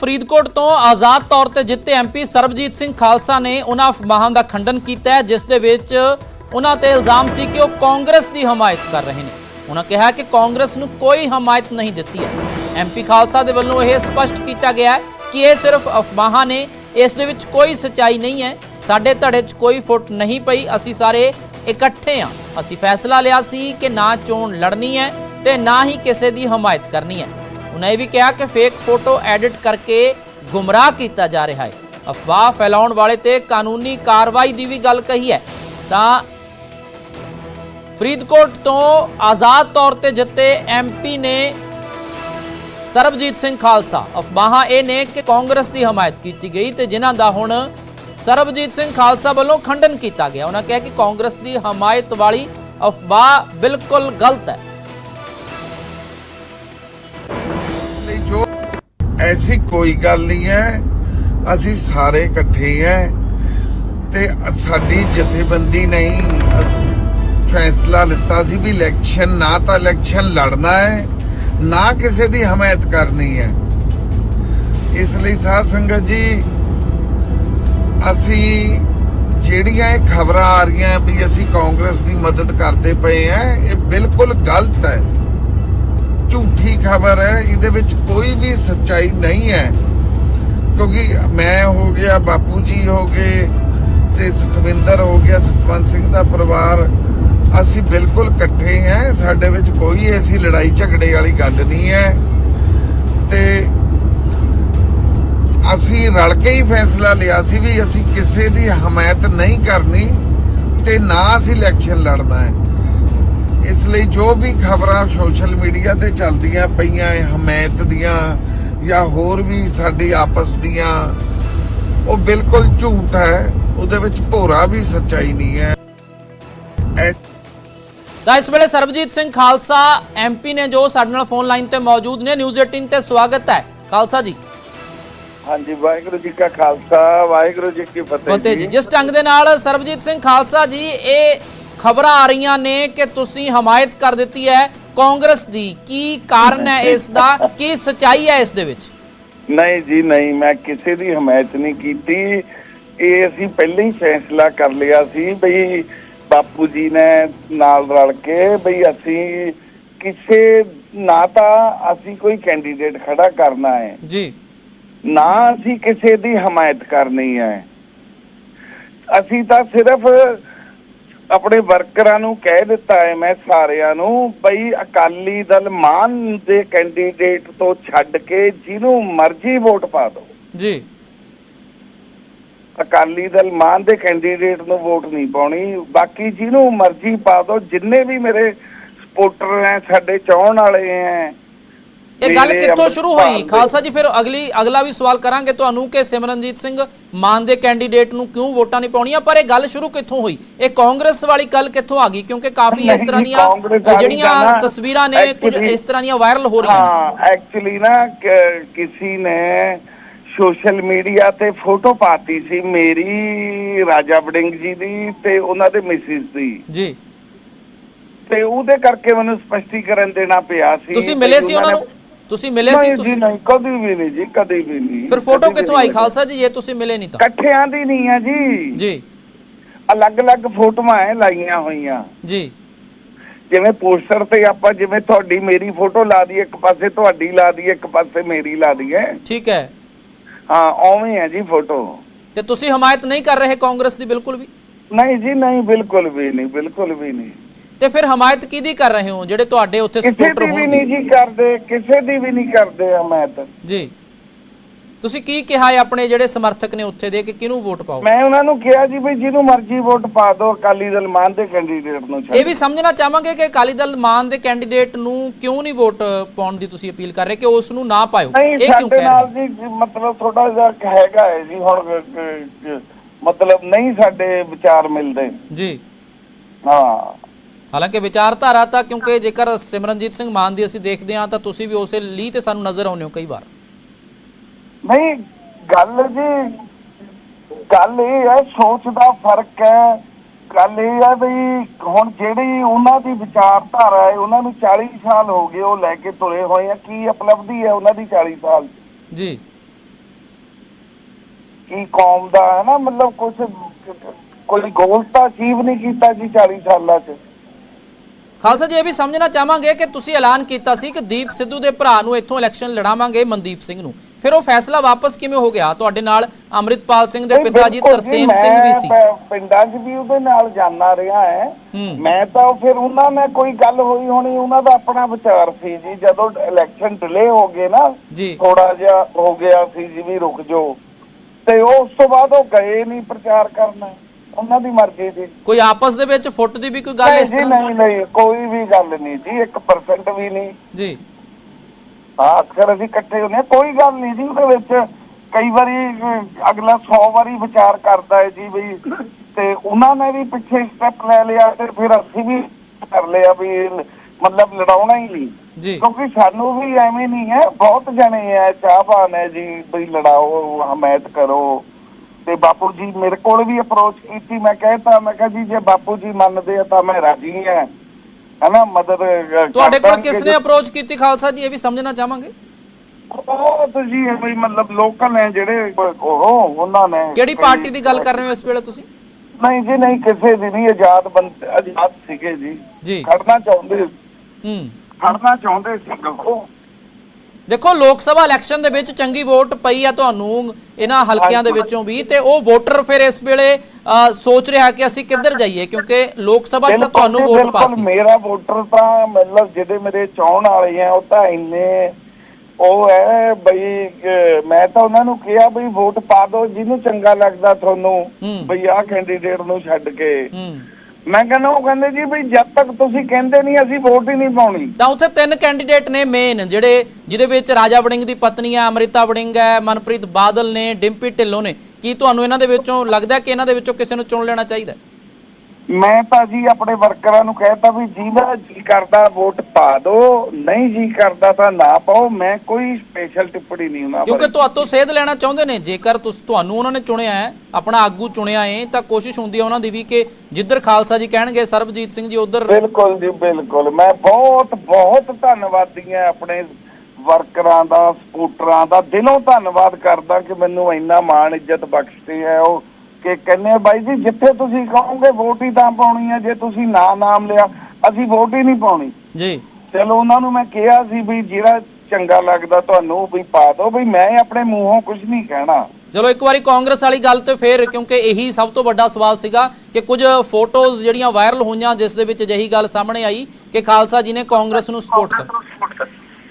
ਫਰੀਦਕੋਟ ਤੋਂ ਆਜ਼ਾਦ ਤੌਰ ਤੇ ਜਿੱਤੇ ਐਮਪੀ ਸਰਬਜੀਤ ਸਿੰਘ ਖਾਲਸਾ ਨੇ ਉਹਨਾਂ ਅਫਵਾਹਾਂ ਦਾ ਖੰਡਨ ਕੀਤਾ ਹੈ, ਜਿਸ ਦੇ ਵਿੱਚ ਉਹਨਾਂ ਤੇ ਇਲਜ਼ਾਮ ਸੀ ਕਿ ਉਹ ਕਾਂਗਰਸ ਦੀ ਹਮਾਇਤ ਕਰ ਰਹੇ ਨੇ। ਉਹਨਾਂ ਕਿਹਾ ਕਿ ਕਾਂਗਰਸ ਨੂੰ ਕੋਈ ਹਮਾਇਤ ਨਹੀਂ ਦਿੱਤੀ ਹੈ। ਐਮਪੀ ਖਾਲਸਾ ਦੇ ਵੱਲੋਂ ਇਹ ਸਪਸ਼ਟ ਕੀਤਾ ਗਿਆ ਹੈ ਕਿ ਇਹ ਸਿਰਫ ਅਫਵਾਹਾਂ ਨੇ, ਇਸ ਦੇ ਵਿੱਚ ਕੋਈ ਸਚਾਈ ਨਹੀਂ ਹੈ। ਸਾਡੇ ਧੜੇ 'ਚ ਕੋਈ ਫੁੱਟ ਨਹੀਂ ਪਈ, ਅਸੀਂ ਸਾਰੇ ਇਕੱਠੇ ਹਾਂ। ਅਸੀਂ ਫੈਸਲਾ ਲਿਆ ਸੀ ਕਿ ਨਾ ਚੋਣ ਲੜਨੀ ਹੈ ਤੇ ਨਾ ਹੀ ਕਿਸੇ ਦੀ ਹਮਾਇਤ ਕਰਨੀ ਹੈ। ਉਹਨਾਂ ਇਹ ਵੀ ਕਿਹਾ ਕਿ ਫੇਕ ਫੋਟੋ ਐਡਿਟ ਕਰਕੇ ਗੁੰਮਰਾਹ ਕੀਤਾ ਜਾ ਰਿਹਾ ਹੈ। ਅਫਵਾਹ ਫੈਲਾਉਣ ਵਾਲੇ ਤੇ ਕਾਨੂੰਨੀ ਕਾਰਵਾਈ ਦੀ ਵੀ ਗੱਲ ਕਹੀ ਹੈ। ਤਾਂ ਫਰੀਦਕੋਟ ਤੋਂ ਆਜ਼ਾਦ ਤੌਰ ਤੇ ਜਿੱਤੇ ਐਮਪੀ ਨੇ ਸਰਬਜੀਤ ਸਿੰਘ ਖਾਲਸਾ। ਅਫਵਾਹਾਂ ਇਹ ਨੇ ਕਿ ਕਾਂਗਰਸ ਦੀ ਹਮਾਇਤ ਕੀਤੀ ਗਈ ਤੇ ਜਿਨ੍ਹਾਂ ਦਾ ਹੁਣ ਸਰਬਜੀਤ ਸਿੰਘ ਖਾਲਸਾ ਵੱਲੋਂ ਖੰਡਨ ਕੀਤਾ ਗਿਆ। ਉਹਨਾਂ ਕਿਹਾ ਕਿ ਕਾਂਗਰਸ ਦੀ ਹਮਾਇਤ ਵਾਲੀ ਅਫਵਾਹ ਬਿਲਕੁਲ ਗਲਤ ਹੈ। ਐਸੀ ਕੋਈ ਗੱਲ ਨਹੀਂ ਹੈ। ਅਸੀਂ ਸਾਰੇ ਇਕੱਠੇ ਹੈ ਤੇ ਸਾਡੀ ਜਥੇਬੰਦੀ ਨਹੀਂ ਫੈਸਲਾ ਲਿੱਤਾ ਸੀ ਵੀ ਇਲੈਕਸ਼ਨ ਨਾ ਤਾਂ ਇਲੈਕਸ਼ਨ ਲੜਨਾ ਹੈ, ਨਾ ਕਿਸੇ ਦੀ ਹਮਾਇਤ ਕਰਨੀ ਹੈ। ਇਸ ਲਈ ਸਾਧ ਸੰਗਤ ਜੀ, ਅਸੀਂ ਜਿਹੜੀਆਂ ਇਹ ਖਬਰਾਂ ਆ ਰਹੀਆਂ ਵੀ ਅਸੀਂ ਕਾਂਗਰਸ ਦੀ ਮਦਦ ਕਰਦੇ ਪਏ ਆ ਇਹ ਬਿਲਕੁਲ ਗਲਤ ਹੈ। ਖਬਰ ਹੈ, ਇਹਦੇ ਵਿੱਚ ਕੋਈ ਵੀ ਸੱਚਾਈ ਨਹੀਂ ਹੈ। ਕਿਉਂਕਿ ਮੈਂ ਹੋ ਗਿਆ, ਬਾਪੂ ਜੀ ਹੋ ਗਏ ਤੇ ਸੁਖਵਿੰਦਰ ਹੋ ਗਿਆ, ਸਤਵੰਤ ਸਿੰਘ ਦਾ ਪਰਿਵਾਰ, ਅਸੀਂ ਬਿਲਕੁਲ ਇਕੱਠੇ ਹਾਂ। ਸਾਡੇ ਵਿੱਚ ਕੋਈ ਐਸੀ ਲੜਾਈ ਝਗੜੇ ਵਾਲੀ ਗੱਲ ਨਹੀਂ ਹੈ। ਤੇ ਅਸੀਂ ਰਲ ਕੇ ਹੀ ਫੈਸਲਾ ਲਿਆ ਸੀ ਵੀ ਅਸੀਂ ਕਿਸੇ ਦੀ ਹਮਾਇਤ ਨਹੀਂ ਕਰਨੀ ਤੇ ਨਾ ਅਸੀਂ ਇਲੈਕਸ਼ਨ ਲੜਨਾ ਹੈ। ਇਸ ਲਈ ਜੋ ਵੀ ਖਬਰਾਂ ਸੋਸ਼ਲ ਮੀਡੀਆ ਤੇ ਚੱਲਦੀਆਂ ਪਈਆਂ ਹੈ ਹਮਾਇਤ ਦੀਆਂ ਜਾਂ ਹੋਰ ਵੀ ਸਾਡੀ ਆਪਸ ਦੀਆਂ ਉਹ ਬਿਲਕੁਲ ਝੂਠ ਹੈ। ਉਹਦੇ ਵਿੱਚ ਭੋਰਾ ਵੀ ਸੱਚਾਈ ਨਹੀਂ ਹੈ। ਐ- ਤਾਂ ਇਸ ਵੇਲੇ ਸਰਬਜੀਤ ਸਿੰਘ ਖਾਲਸਾ ਐਮਪੀ ਨੇ ਜੋ ਸਾਡੇ ਨਾਲ ਫੋਨ ਲਾਈਨ ਤੇ ਮੌਜੂਦ ਨੇ ਨਿਊਜ਼ 18 ਤੇ ਸਵਾਗਤ ਹੈ। ਖਾਲਸਾ ਜੀ। ਹਾਂਜੀ ਵਾਹਿਗੁਰੂ ਜੀ ਕਾ ਖਾਲਸਾ ਵਾਹਿਗੁਰੂ ਜੀ ਕੀ ਫਤਿਹ ਫਤਿਹ ਜੀ। ਜਿਸ ਢੰਗ ਦੇ ਨਾਲ ਸਰਬਜੀਤ ਸਿੰਘ ਖਾਲਸਾ ਜੀ ਇਹ ਖਬਰਾਂ ਆ ਰਹੀਆਂ ਨੇ ਕਿ ਤੁਸੀਂ ਹਮਾਇਤ ਕਰ ਦਿੱਤੀ ਹੈ ਕਾਂਗਰਸ ਦੀ। ਕੀ ਕਾਰਨ ਹੈ ਇਸ ਦਾ? ਕੀ ਸਚਾਈ ਹੈ ਇਸ ਦੇ ਵਿੱਚ? ਨਹੀਂ ਜੀ ਨਹੀਂ। ਮੈਂ ਕਿਸੇ ਦੀ ਹਮਾਇਤ ਨਹੀਂ ਕੀਤੀ। ਇਹ ਅਸੀਂ ਪਹਿਲਾਂ ਹੀ ਫੈਸਲਾ ਕਰ ਲਿਆ ਸੀ ਬਈ ਬਾਪੂ ਜੀ ਨੇ ਨਾਲ ਰਲ ਕੇ ਬਈ ਅਸੀਂ ਕਿਸੇ ਨਾ ਤਾਂ ਅਸੀਂ ਕੋਈ ਕੈਂਡੀਡੇਟ ਖੜਾ ਕਰਨਾ ਹੈ। ਜੀ। ਨਾ ਅਸੀਂ ਕਿਸੇ ਦੀ ਹਮਾਇਤ ਕਰਨੀ ਹੈ। ਅਸੀਂ ਤਾਂ ਸਿਰਫ ਆਪਣੇ ਵਰਕਰਾਂ ਨੂੰ ਕਹਿ ਦਿੱਤਾ ਹੈ ਮੈਂ ਸਾਰਿਆਂ ਨੂੰ ਬਈ ਅਕਾਲੀ ਦਲ ਮਾਨ ਦੇ ਕੈਂਡੀਡੇਟ ਤੋਂ ਛੱਡ ਕੇ ਜਿਹਨੂੰ ਮਰਜ਼ੀ ਵੋਟ ਪਾ ਦਿਓ। ਜੀ। ਅਕਾਲੀ ਦਲ ਮਾਨ ਦੇ ਕੈਂਡੀਡੇਟ ਨੂੰ ਵੋਟ ਨਹੀਂ ਪਾਉਣੀ। ਬਾਕੀ ਜਿਹਨੂੰ ਮਰਜ਼ੀ ਪਾ ਦਿਓ। ਜਿੰਨੇ ਵੀ ਮੇਰੇ ਸਪੋਰਟਰ ਹੈ ਸਾਡੇ ਚਾਹਣ ਵਾਲੇ ਹੈ ਇਹ ਗੱਲ ਕਿੱਥੋਂ ਸ਼ੁਰੂ ਹੋਈ? ਖਾਲਸਾ ਜੀ ਫਿਰ ਅਗਲੀ ਅਗਲਾ ਵੀ ਸਵਾਲ ਕਰਾਂਗੇ ਤੁਹਾਨੂੰ ਕਿ ਸਿਮਰਨਜੀਤ ਸਿੰਘ ਮਾਨ ਦੇ ਕੈਂਡੀਡੇਟ ਨੂੰ ਕਿਉਂ ਵੋਟਾਂ ਨਹੀਂ ਪਾਉਣੀਆਂ? ਪਰ ਇਹ ਗੱਲ ਸ਼ੁਰੂ ਕਿੱਥੋਂ ਹੋਈ? ਇਹ ਕਾਂਗਰਸ ਵਾਲੀ ਗੱਲ ਕਿੱਥੋਂ ਆ ਗਈ? ਕਿਉਂਕਿ ਕਾਫੀ ਇਸ ਤਰ੍ਹਾਂ ਦੀਆਂ ਜਿਹੜੀਆਂ ਤਸਵੀਰਾਂ ਨੇ ਕੁਝ ਇਸ ਤਰ੍ਹਾਂ ਦੀਆਂ ਵਾਇਰਲ ਹੋ ਰਹੀਆਂ ਹਾਂ ਐਕਚੁਅਲੀ ਨਾ ਕਿਸੇ ਨੇ ਸੋਸ਼ਲ ਮੀਡੀਆ ਤੇ ਫੋਟੋ ਪਾਤੀ ਸੀ ਮੇਰੀ ਰਾਜਾ ਵੜਿੰਗ ਜੀ ਦੀ ਤੇ ਉਹਨਾਂ ਦੇ ਮਿਸਿਸ ਦੀ। ਜੀ। ਤੇ ਉਹਦੇ ਕਰਕੇ ਮੈਨੂੰ ਸਪਸ਼ਟੀਕਰਨ ਦੇਣਾ ਪਿਆ ਸੀ ਤੁਸੀਂ ਮਿਲੇ ਸੀ ਉਹਨਾਂ ਨੂੰ? ਤੁਸੀਂ ਮਿਲੇ ਸੀ ਤੁਸੀਂ? ਨਹੀਂ ਕਦੀ ਵੀ ਨਹੀਂ ਜੀ ਕਦੀ ਵੀ ਨਹੀਂ। ਫਿਰ ਫੋਟੋ ਕਿੱਥੋਂ ਆਈ। ਖਾਲਸਾ ਜੀ ਇਹ ਤੁਸੀਂ ਮਿਲੇ ਨਹੀਂ ਤਾਂ? ਇਕੱਠਿਆਂ ਦੀ ਨਹੀਂ ਆ ਜੀ। ਜੀ। ਅਲੱਗ-ਅਲੱਗ ਫੋਟੋਆਂ ਐ ਲਾਈਆਂ ਹੋਈਆਂ। ਜੀ। ਜਿਵੇਂ ਪੋਸਟਰ ਤੇ ਆਪਾਂ ਜਿਵੇਂ ਤੁਹਾਡੀ ਮੇਰੀ ਫੋਟੋ ਲਾ ਦਈਏ ਇੱਕ ਪਾਸੇ ਤੁਹਾਡੀ ਲਾ ਦਈਏ ਇੱਕ ਪਾਸੇ ਮੇਰੀ ਲਾ ਦਈਏ। ਠੀਕ ਹੈ। ਹਾਂ ਉਵੇਂ ਹੈ ਜੀ ਫੋਟੋ। ਤੇ ਤੁਸੀਂ ਹਮਾਇਤ ਨਹੀਂ ਕਰ ਰਹੇ ਕਾਂਗਰਸ ਦੀ ਬਿਲਕੁਲ ਵੀ? ਨਹੀਂ ਜੀ ਨਹੀਂ ਬਿਲਕੁਲ ਵੀ ਨਹੀਂ ਬਿਲਕੁਲ ਵੀ ਨਹੀਂ। ਤੇ ਫਿਰ ਹਮਾਇਤ ਕਿਹਦੀ ਕਰ ਰਹੇ ਹੋ ਜਿਹੜੇ ਤੁਹਾਡੇ ਉੱਥੇ ਕਿਸੇ ਸਪੋਰਟਰ ਦੀ ਵੀ ਨਹੀਂ ਹੋਣਗੇ ਜੀ ਕਰਦੇ ਕਿਸੇ ਦੀ ਵੀ ਨਹੀਂ ਕਰਦੇ ਹਮਾਇਤ। ਜੀ। ਤੁਸੀਂ ਕੀ ਕਿਹਾ ਹੈ ਆਪਣੇ ਜਿਹੜੇ ਸਮਰਥਕ ਨੇ ਉੱਥੇ ਦੇ ਕਿ ਕਿਹਨੂੰ ਵੋਟ ਪਾਓ? ਮੈਂ ਉਹਨਾਂ ਨੂੰ ਕਿਹਾ ਜੀ ਵੀ ਜਿਹਨੂੰ ਮਰਜ਼ੀ ਵੋਟ ਪਾ ਦਿਓ ਅਕਾਲੀ ਦਲ ਮਾਨ ਦੇ ਕੈਂਡੀਡੇਟ ਨੂੰ ਛੱਡ ਇਹ ਵੀ ਸਮਝਣਾ ਚਾਹਾਂਗੇ ਕਿ ਅਕਾਲੀ ਦਲ ਮਾਨ ਦੇ ਕੈਂਡੀਡੇਟ ਨੂੰ ਕਿਉਂ ਨਹੀਂ ਵੋਟ ਪਾਉਣ ਦੀ ਤੁਸੀਂ ਅਪੀਲ ਕਰ ਰਹੇ ਕਿ ਉਸ ਨੂੰ ਨਾ ਪਾਇਓ? ਨਹੀਂ ਇਹ ਕਿਉਂ ਸਾਡੇ ਕਹਿ ਨਾਲ ਰਹੇ ਜੀ ਮਤਲਬ ਥੋੜਾ ਜਿਹਾ ਹੈਗਾ ਹੈ ਜੀ ਹੁਣ ਕ- ਕ- ਕ- ਮਤਲਬ ਨਹੀਂ ਸਾਡੇ ਵਿਚਾਰ ਮਿਲਦੇ। ਜੀ। ਹਾਂ। ਹਾਲਾਂਕਿ ਵਿਚਾਰਧਾਰਾ ਤਾਂ ਕਿਉਂਕਿ ਜੇਕਰ ਸਿਮਰਨਜੀਤ ਸਿੰਘ ਮਾਨ ਦੀ ਅਸੀਂ ਦੇਖਦੇ ਹਾਂ ਤਾਂ ਤੁਸੀਂ ਵੀ ਉਸੇ ਲੀ ਤੇ ਸਾਨੂੰ ਨਜ਼ਰ ਆਉਂਦੇ ਹੋ ਕਈ ਵਾਰ। ਨਹੀਂ ਗੱਲ ਜੀ ਗੱਲ ਇਹ ਹੈ ਸੋਚ ਦਾ ਫ਼ਰਕ ਹੈ। ਗੱਲ ਇਹ ਹੈ ਵੀ ਹੁਣ ਜਿਹੜੀ ਉਹਨਾਂ ਦੀ ਵਿਚਾਰਧਾਰਾ ਹੈ ਉਹਨਾਂ ਨੂੰ 40 ਸਾਲ ਹੋ ਗਏ ਉਹ ਲੈ ਕੇ ਤੁਰੇ ਹੋਏ ਆ। ਕੀ ਉਪਲਬਧੀ ਹੈ ਉਹਨਾਂ ਦੀ 40 ਸਾਲ? ਜੀ। ਕੀ ਕੌਮ ਦਾ ਹੈ ਨਾ ਮਤਲਬ ਕੁਝ ਕੋਈ ਗੋਲ ਤਾਂ ਅਚੀਵ ਨਹੀਂ ਕੀਤਾ ਜੀ 40 ਸਾਲਾਂ 'ਚ। ਖਾਲਸਾ ਜੀ ਇਹ ਵੀ ਸਮਝਣਾ ਚਾਹਾਂਗੇ ਕਿ ਤੁਸੀਂ ਐਲਾਨ ਕੀਤਾ ਸੀ ਕਿ ਦੀਪ ਸਿੱਧੂ ਦੇ ਭਰਾ ਨੂੰ ਇੱਥੋਂ ਇਲੈਕਸ਼ਨ ਲੜਾਵਾਂਗੇ ਮਨਦੀਪ ਸਿੰਘ ਨੂੰ। ਫਿਰ ਉਹ ਫੈਸਲਾ ਵਾਪਸ ਕਿਵੇਂ ਹੋ ਗਿਆ? ਤੁਹਾਡੇ ਨਾਲ ਅੰਮ੍ਰਿਤਪਾਲ ਸਿੰਘ ਦੇ ਪਿਤਾ ਜੀ ਤਰਸੇਮ ਸਿੰਘ ਵੀ ਸੀ। ਪਿੰਡਾਂ 'ਚ ਵੀ ਉਹਦੇ ਨਾਲ ਜਾਣਾ ਰਿਹਾ ਹੈ। ਮੈਂ ਤਾਂ ਫਿਰ ਉਹਨਾਂ ਨੇ ਕੋਈ ਗੱਲ ਹੋਈ ਹੋਣੀ ਉਹਨਾਂ ਦਾ ਆਪਣਾ ਵਿਚਾਰ ਸੀ ਜੀ। ਜਦੋਂ ਇਲੈਕਸ਼ਨ ਡਿਲੇ ਹੋ ਗਏ ਨਾ ਥੋੜਾ ਜਿਹਾ ਹੋ ਗਿਆ ਸੀ ਜੀ ਵੀ ਰੁਕ ਜਾਓ। ਤੇ ਉਸ ਤੋਂ ਬਾਅਦ ਉਹ ਗਏ ਨਹੀਂ ਪ੍ਰਚਾਰ ਕਰਨ। ਉਹਨਾਂ ਦੀ ਮਰਜ਼ੀ ਸੀ ਕੋਈ ਆਪਸ ਦੇ ਵਿੱਚ ਫੁੱਟ ਦੀ ਵੀ ਕੋਈ ਗੱਲ ਨਹੀਂ ਇਸ ਜੀ ਤਰ੍ਹਾਂ? ਨਹੀਂ ਨਹੀਂ ਕੋਈ ਵੀ ਗੱਲ ਨਹੀਂ ਜੀ 1% ਵੀ ਨਹੀਂ। ਜੀ। ਹਾਂ ਅਕਸਰ ਅਸੀਂ ਇਕੱਠੇ ਹੁੰਦੇ ਹਾਂ ਕੋਈ ਗੱਲ ਨਹੀਂ ਜੀ ਉਹਦੇ ਵਿੱਚ ਕਈ ਵਾਰੀ ਅਗਲਾ 100 ਵਾਰੀ ਵਿਚਾਰ ਕਰਦਾ ਹੈ ਜੀ ਵੀ ਤੇ ਉਹਨਾਂ ਨੇ ਵੀ ਪਿੱਛੇ ਸਟੈਪ ਲੈ ਲਿਆ ਤੇ ਫਿਰ ਅਸੀਂ ਵੀ ਕਰ ਲਿਆ ਵੀ ਇਹ ਮਤਲਬ ਲੜਾਉਣਾ ਹੀ ਨਹੀਂ। ਜੀ। ਕਿਉਂਕਿ ਸਾਨੂੰ ਵੀ ਐਵੇਂ ਨਹੀਂ ਹੈ ਬਹੁਤ ਜਣੇ ਆ ਚਾਹਵਾਨ ਹੈ ਜੀ ਵੀ ਲੜਾਓ ਹਮਾਇਤ ਕਰੋ। ਤੇ ਬਾਪੂ ਜੀ ਮੇਰੇ ਕੋਲ ਵੀ ਅਪਰੋਚ ਕੀਤੀ ਮੈਂ ਕਹਿਤਾ ਮੈਂ ਕਿਹਾ ਜੀ ਜੇ ਬਾਪੂ ਜੀ ਮੰਨਦੇ ਆ ਤਾਂ ਮੈਂ ਰਾਜੀ ਹਾਂ ਹਨਾ ਮਦਦ ਤੁਹਾਡੇ ਕੋਲ। ਕਿਸ ਨੇ ਅਪਰੋਚ ਕੀਤੀ ਖਾਲਸਾ ਜੀ ਇਹ ਵੀ ਸਮਝਣਾ ਚਾਹਾਂਗੇ? ਬਹੁਤ ਜੀ ਵੀ ਮਤਲਬ ਲੋਕਲ ਨੇ ਜਿਹੜੇ ਉਹ ਉਹਨਾਂ ਨੇ। ਕਿਹੜੀ ਪਾਰਟੀ ਦੀ ਗੱਲ ਕਰ ਰਹੇ ਹੋ ਇਸ ਵੇਲੇ ਤੁਸੀਂ? ਨਹੀਂ ਜੀ ਨਹੀਂ ਕਿਸੇ ਦੀ ਨਹੀਂ ਆਜ਼ਾਦ ਬੰਦ ਆਜ਼ਾਦ ਸੀਗੇ ਜੀ। ਜੀ। ਖੜਨਾ ਚਾਹੁੰਦੇ ਹੂੰ। ਖੜਨਾ ਚਾਹੁੰਦੇ ਸੀ ਉਹ ਦੇਖੋ ਲੋਕ ਸਭਾ ਇਲੈਕਸ਼ਨ ਦੇ ਵਿੱਚ ਚੰਗੀ ਵੋਟ ਪਈ ਆ ਤੁਹਾਨੂੰ ਇਹਨਾਂ ਹਲਕਿਆਂ ਦੇ ਵਿੱਚੋਂ ਵੀ ਤੇ ਉਹ ਵੋਟਰ ਫਿਰ ਇਸ ਵੇਲੇ ਸੋਚ ਰਿਹਾ ਕਿ ਅਸੀਂ ਕਿੱਧਰ ਜਾਈਏ ਕਿਉਂਕਿ ਲੋਕ ਸਭਾ 'ਚ ਤਾਂ ਤੁਹਾਨੂੰ ਵੋਟ ਪਾਤੀ। ਮੇਰਾ ਵੋਟਰ ਤਾਂ ਮਤਲਬ ਜਿਹੜੇ ਮੇਰੇ ਚਾਹਣ ਵਾਲੇ ਆ ਉਹ ਤਾਂ ਇੰਨੇ ਉਹ ਹੈ ਬਈ ਮੈਂ ਤਾਂ ਉਹਨਾਂ ਨੂੰ ਕਿਹਾ ਬਈ ਵੋਟ ਪਾ ਦਿਓ ਜਿਹਨੂੰ ਚੰਗਾ ਲੱਗਦਾ ਤੁਹਾਨੂੰ। ਬਈ ਆਹ ਕੈਂਡੀਡੇਟ ਨੂੰ ਛੱਡ ਕੇ। ਮੈਂ ਕਹਿੰਦਾ, ਉਹ ਕਹਿੰਦੇ ਜੀ ਬਈ ਜਦ ਤੱਕ ਤੁਸੀਂ ਕਹਿੰਦੇ ਨਹੀਂ, ਅਸੀਂ ਵੋਟ ਹੀ ਨਹੀਂ ਪਾਉਣੀ। ਤਾਂ ਉੱਥੇ ਤਿੰਨ ਕੈਂਡੀਡੇਟ ਨੇ ਮੇਨ ਜਿਹੜੇ, ਜਿਹਦੇ ਵਿੱਚ ਰਾਜਾ ਵੜਿੰਗ ਦੀ ਪਤਨੀ ਹੈ ਅਮ੍ਰਿਤਾ ਵੜਿੰਗ ਹੈ, ਮਨਪ੍ਰੀਤ ਬਾਦਲ ਨੇ, ਡਿੰਪੀ ਢਿੱਲੋਂ ਨੇ। ਕੀ ਤੁਹਾਨੂੰ ਇਹਨਾਂ ਦੇ ਵਿੱਚੋਂ ਲੱਗਦਾ ਕਿ ਇਹਨਾਂ ਦੇ ਵਿੱਚੋਂ ਕਿਸੇ ਨੂੰ ਚੁਣ ਲੈਣਾ ਚਾਹੀਦਾ ਮੈਂ ਤਾਂ ਜੀ ਆਪਣੇ ਵਰਕਰਾਂ ਨੂੰ ਕਹਿਤਾ ਵੀ ਜਿਹਦਾ ਜੀ ਕਰਦਾ ਵੋਟ ਪਾ ਦਿਓ ਨਹੀਂ ਜੀ ਕਰਦਾ ਤਾਂ ਨਾ ਪਾਓ ਮੈਂ ਕੋਈ ਸਪੈਸ਼ਲ ਟਿੱਪਣੀ ਨਹੀਂ ਉਹਨਾਂ ਕਿਉਂਕਿ ਤੁਹਾਤੋਂ ਸੇਧ ਲੈਣਾ ਚਾਹੁੰਦੇ ਨੇ ਜੇਕਰ ਤੁਸ ਤੁਹਾਨੂੰ ਉਹਨਾਂ ਨੇ ਚੁਣਿਆ ਹੈ ਆਪਣਾ ਆਗੂ ਚੁਣਿਆ ਹੈ ਤਾਂ ਕੋਸ਼ਿਸ਼ ਹੁੰਦੀ ਹੈ ਉਹਨਾਂ ਦੀ ਵੀ ਕਿ ਜਿੱਧਰ ਖਾਲਸਾ ਜੀ ਕਹਿਣਗੇ ਸਰਬਜੀਤ ਸਿੰਘ ਜੀ ਉਧਰ ਬਿਲਕੁਲ ਜੀ ਬਿਲਕੁਲ। ਮੈਂ ਬਹੁਤ ਬਹੁਤ ਧੰਨਵਾਦੀ ਹਾਂ ਆਪਣੇ ਵਰਕਰਾਂ ਦਾ ਸਪੋਰਟਰਾਂ ਦਾ। ਦਿਲੋਂ ਧੰਨਵਾਦ ਕਰਦਾ ਕਿ ਮੈਨੂੰ ਇੰਨਾ ਮਾਣ ਇੱਜ਼ਤ ਬਖਸ਼ਦੇ ਆ ਉਹ। ਕਿ ਕਹਿੰਦੇ ਆ, ਬਾਈ ਜੀ ਜਿੱਥੇ ਤੁਸੀਂ ਕਹੋਗੇ ਵੋਟ ਹੀ ਤਾਂ ਪਾਉਣੀ ਹੈ ਜੇ ਤੁਸੀਂ ਨਾ ਨਾਮ ਲਿਆ ਅਸੀਂ ਵੋਟ ਹੀ ਨਹੀਂ ਪਾਉਣੀ। ਜੀ। ਚਲੋ ਉਹਨਾਂ ਨੂੰ ਮੈਂ ਕਿਹਾ ਸੀ ਵੀ ਜਿਹੜਾ ਚੰਗਾ ਲੱਗਦਾ ਤੁਹਾਨੂੰ ਵੀ ਪਾ ਦਿਓ ਵੀ ਮੈਂ ਆਪਣੇ ਮੂੰਹੋਂ ਕੁਝ ਨਹੀਂ ਕਹਿਣਾ। ਚਲੋ ਇੱਕ ਵਾਰੀ ਕਾਂਗਰਸ ਵਾਲੀ ਗੱਲ ਤੇ ਫੇਰ ਕਿਉਂਕਿ ਇਹੀ ਸਭ ਤੋਂ ਵੱਡਾ ਸਵਾਲ ਸੀਗਾ ਕਿ ਕੁਝ ਫੋਟੋਜ਼ ਜਿਹੜੀਆਂ ਵਾਇਰਲ ਹੋਈਆਂ ਜਿਸ ਦੇ ਵਿੱਚ ਅਜਿਹੀ ਗੱਲ ਸਾਹਮਣੇ ਆਈ ਕਿ ਖਾਲਸਾ ਜੀ ਨੇ ਕਾਂਗਰਸ ਨੂੰ ਸਪੋਰਟ ਕਰ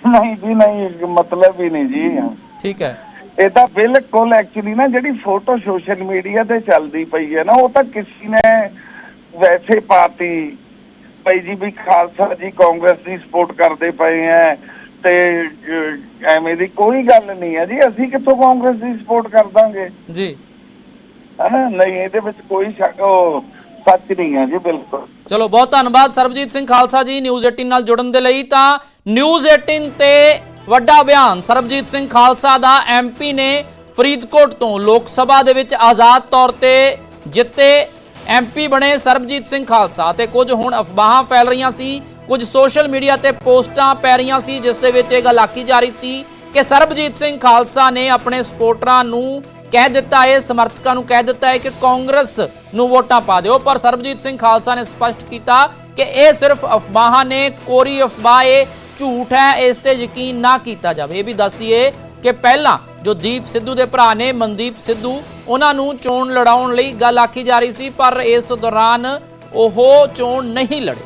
ਨਹੀਂ ਜੀ ਨਹੀਂ ਮਤਲਬ ਹੀ ਨਹੀਂ ਜੀ। ਠੀਕ ਹੈ। ਇਹ ਤਾਂ ਬਿਲਕੁਲ ਐਕਚੁਅਲੀ ਨਾ ਜਿਹੜੀ ਫੋਟੋ ਸੋਸ਼ਲ ਮੀਡੀਆ ਤੇ ਚੱਲਦੀ ਪਈ ਹੈ ਨਾ ਉਹ ਤਾਂ ਕਿਸੇ ਨੇ ਵੈਸੇ ਪਾਤੀ। ਭਾਈ ਜੀ ਵੀ ਖਾਲਸਾ ਜੀ ਕਾਂਗਰਸ ਦੀ ਸਪੋਰਟ ਕਰਦੇ ਪਏ ਐ ਤੇ ਐਵੇਂ ਦੀ ਕੋਈ ਗੱਲ ਨਹੀਂ ਹੈ ਜੀ ਅਸੀਂ ਕਿੱਥੋਂ ਕਾਂਗਰਸ ਦੀ ਸਪੋਰਟ ਕਰ ਦਾਂਗੇ? ਜੀ। ਹਨਾ? ਨਹੀਂ ਇਹਦੇ ਵਿੱਚ ਕੋਈ ਸ਼ੱਕ ਉਹ ਸੱਚ ਨਹੀਂ ਹੈ ਜੀ ਬਿਲਕੁਲ। ਚਲੋ ਬਹੁਤ ਧੰਨਵਾਦ ਸਰਬਜੀਤ ਸਿੰਘ ਖਾਲਸਾ ਜੀ ਨਿਊਜ਼ 18 ਨਾਲ ਜੁੜਨ ਦੇ ਲਈ। ਤਾਂ ਨਿਊਜ਼ 18 ਤੇ ਵੱਡਾ ਬਿਆਨ, ਸਰਬਜੀਤ ਸਿੰਘ ਖਾਲਸਾ ਦਾ ਐਮਪੀ ਨੇ ਫਰੀਦਕੋਟ ਤੋਂ ਲੋਕ ਸਭਾ ਦੇ ਵਿੱਚ ਆਜ਼ਾਦ ਤੌਰ ਤੇ ਜਿੱਤੇ ਐਮਪੀ ਬਣੇ ਸਰਬਜੀਤ ਸਿੰਘ ਖਾਲਸਾ ਤੇ ਕੁਝ ਹੁਣ ਅਫਵਾਹਾਂ ਫੈਲ ਰਹੀਆਂ ਸੀ, ਕੁਝ ਸੋਸ਼ਲ ਮੀਡੀਆ ਤੇ ਪੋਸਟਾਂ ਪੈ ਰਹੀਆਂ ਸੀ, ਜਿਸ ਦੇ ਵਿੱਚ ਇਹ ਗੱਲ ਆਖੀ ਜਾ ਰਹੀ ਸੀ ਕਿ ਸਰਬਜੀਤ ਸਿੰਘ ਖਾਲਸਾ ਨੇ ਆਪਣੇ ਸਪੋਰਟਰਾਂ ਨੂੰ ਕਹਿ ਦਿੱਤਾ ਹੈ ਸਮਰਥਕਾਂ ਨੂੰ ਕਹਿ ਦਿੱਤਾ ਹੈ ਕਿ ਕਾਂਗਰਸ ਨੂੰ ਵੋਟਾਂ ਪਾ ਦਿਓ, ਪਰ ਸਰਬਜੀਤ ਸਿੰਘ ਖਾਲਸਾ ਨੇ ਸਪਸ਼ਟ ਕੀਤਾ ਕਿ ਇਹ ਸਿਰਫ ਅਫਵਾਹਾਂ ਨੇ, ਕੋਰੀ ਅਫਵਾਹ ਇਹ ਝੂਠ ਹੈ, ਇਸ ਤੇ ਯਕੀਨ ਨਾ ਕੀਤਾ ਜਾਵੇ। ਇਹ ਵੀ ਦੱਸ ਦਈਏ ਕਿ ਪਹਿਲਾਂ ਜੋ ਦੀਪ ਸਿੱਧੂ ਦੇ ਭਰਾ ਨੇ, ਮਨਦੀਪ ਸਿੱਧੂ, ਉਹਨਾਂ ਨੂੰ ਚੋਣ ਲੜਾਉਣ ਲਈ ਗੱਲ ਆਖੀ ਜਾ ਰਹੀ ਸੀ, ਪਰ ਇਸ ਦੌਰਾਨ ਉਹ ਚੋਣ ਨਹੀਂ ਲੜੇ।